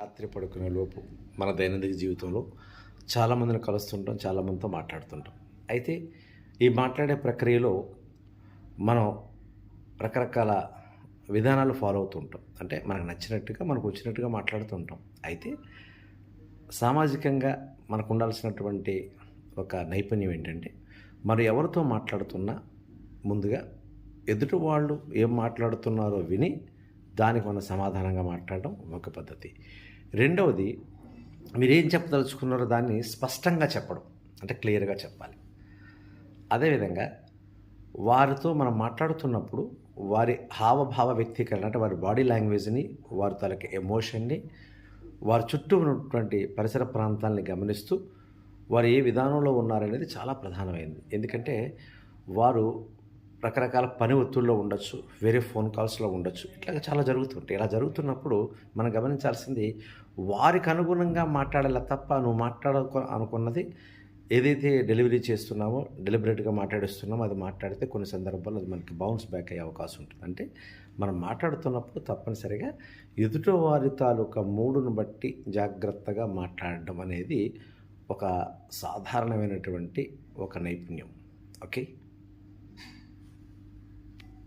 రాత్రి పడుకునే లోపు మన దైనందిక జీవితంలో చాలామందిని కలుస్తుంటాం చాలామందితో మాట్లాడుతుంటాం. అయితే ఈ మాట్లాడే ప్రక్రియలో మనం రకరకాల విధానాలు ఫాలో అవుతుంటాం. అంటే మనకు నచ్చినట్టుగా మనకు వచ్చినట్టుగా మాట్లాడుతుంటాం. అయితే సామాజికంగా మనకు ఉండాల్సినటువంటి ఒక నైపుణ్యం ఏంటంటే మనం ఎవరితో మాట్లాడుతున్నా ముందుగా ఎదుటి వాళ్ళు ఏం మాట్లాడుతున్నారో విని దానికి మనం సమాధానంగా మాట్లాడడం ఒక పద్ధతి. రెండవది మీరేం చెప్పదలుచుకున్నారో దాన్ని స్పష్టంగా చెప్పడం అంటే క్లియర్గా చెప్పాలి. అదేవిధంగా వారితో మనం మాట్లాడుతున్నప్పుడు వారి హావభావ వ్యక్తీకరణ అంటే వారి బాడీ లాంగ్వేజ్ని వారి తలకి ఎమోషన్ని వారి చుట్టూ ఉన్నటువంటి పరిసర ప్రాంతాలని గమనిస్తూ వారు ఏ విధానంలో ఉన్నారనేది చాలా ప్రధానమైంది. ఎందుకంటే వారు రకరకాల పని ఒత్తిడిలో ఉండొచ్చు వేరే ఫోన్ కాల్స్లో ఉండొచ్చు. ఇట్లా చాలా జరుగుతుంటాయి. ఇలా జరుగుతున్నప్పుడు మనం గమనించాల్సింది వారికి అనుగుణంగా మాట్లాడాలి తప్ప నువ్వు మాట్లాడకు అనుకున్నది ఏదైతే డెలివరీ చేస్తున్నామో డెలిబరేట్గా మాట్లాడిస్తున్నామో అది మాట్లాడితే కొన్ని సందర్భాల్లో అది మనకి బౌన్స్ బ్యాక్ అయ్యే అవకాశం ఉంటుంది. అంటే మనం మాట్లాడుతున్నప్పుడు తప్పనిసరిగా ఎదుటి వారి తాలూకా మూడును బట్టి జాగ్రత్తగా మాట్లాడడం అనేది ఒక సాధారణమైనటువంటి ఒక నైపుణ్యం. ఓకే?